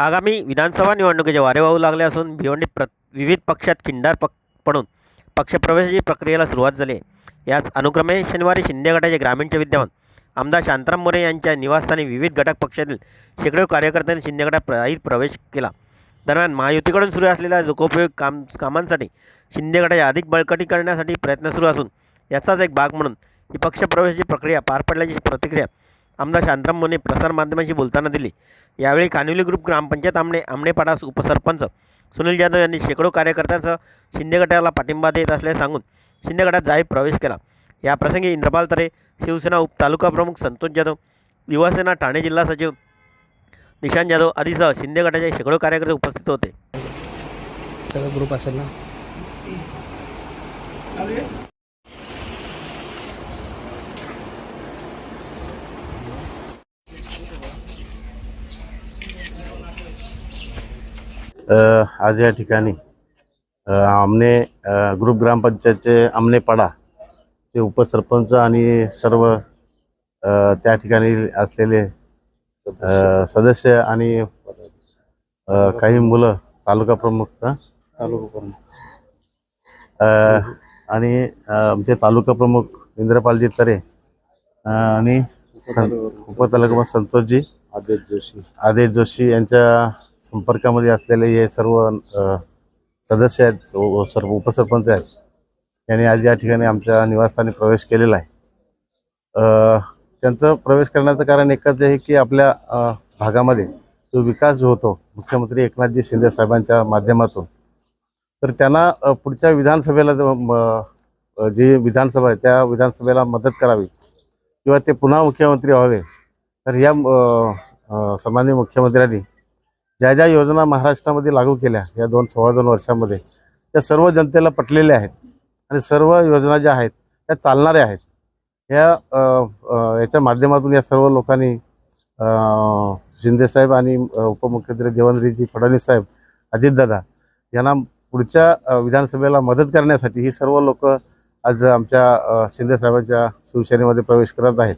आगामी विधानसभा निवडणुकीचे वारे वाहू लागले असून भिवंडीत प्र विविध पक्षात खिंडार पक पडून पक्षप्रवेशाची प्रक्रियेला सुरुवात झाली आहे. याच अनुक्रमे शनिवारी शिंदे गटाचे ग्रामीणचे विद्यमान आमदार शांताराम मोरे यांच्या निवासस्थानी विविध घटक पक्षातील शेकडो कार्यकर्त्यांनी शिंदे गटात जाहीर प्रवेश केला. दरम्यान महायुतीकडून सुरू असलेल्या लोकोपयोग काम कामांसाठी शिंदे गटाचे अधिक बळकटी करण्यासाठी प्रयत्न सुरू असून याचाच एक भाग म्हणून ही पक्षप्रवेशाची प्रक्रिया पार पडल्याची प्रतिक्रिया आमदार शांतराम मोने प्रसारमाध्यमांशी बोलताना दिली. यावेळी कानिवली ग्रुप ग्रामपंचायत आमणे आमणेपाडा उपसरपंच सुनील जाधव यांनी शेकडो कार्यकर्त्यांसह शिंदे गटाला पाठिंबा देत असल्याचे सांगून शिंदे गटात जाहीर प्रवेश केला. याप्रसंगी इंद्रपाल तरे शिवसेना उपतालुका प्रमुख संतोष जाधव युवासेना ठाणे जिल्हा सचिव निशांत जाधव आदीसह शिंदे गटाचे शेकडो कार्यकर्ते उपस्थित होते. सगळं ग्रुप असेल ना? आज या ठिकाणी आमने ग्रुप ग्रामपंचायतचे आमनेपाडा चे उपसरपंच आणि सर्व त्या ठिकाणी असलेले सदस्य आणि काही मुलं तालुका प्रमुख? तालुका प्रमुख आणि आमचे तालुका प्रमुख इंद्रपालजी तरे आणि उपतालुका संतोषजी आदेश जोशी आदेश जोशी यांच्या संपर्कामध्ये असलेले हे सर्व सदस्य आहेत सर्व उपसरपंच आहेत. यांनी आज या ठिकाणी आमच्या निवासस्थानी प्रवेश केलेला आहे. त्यांचं प्रवेश करण्याचं कारण एकच आहे की आपल्या भागामध्ये जो विकास जो होतो मुख्यमंत्री एकनाथजी शिंदे साहेबांच्या माध्यमातून तर त्यांना पुढच्या विधानसभेला म, जी विधानसभा आहे त्या विधानसभेला मदत करावी किंवा ते पुन्हा मुख्यमंत्री व्हावे तर या सामान्य मुख्यमंत्र्यांनी ज्या ज्या योजना महाराष्ट्रामध्ये लागू केल्या या दोन सव्वा दोन वर्षामध्ये त्या सर्व जनतेला पटलेल्या आहेत. आणि सर्व योजना ज्या आहेत त्या चालणाऱ्या आहेत. या याच्या माध्यमातून या सर्व लोकांनी शिंदेसाहेब आणि उपमुख्यमंत्री देवेंद्रजी फडणवीस साहेब अजितदादा यांना पुढच्या विधानसभेला मदत करण्यासाठी ही सर्व लोक आज आमच्या शिंदेसाहेबांच्या शिवसेनेमध्ये प्रवेश करत आहेत.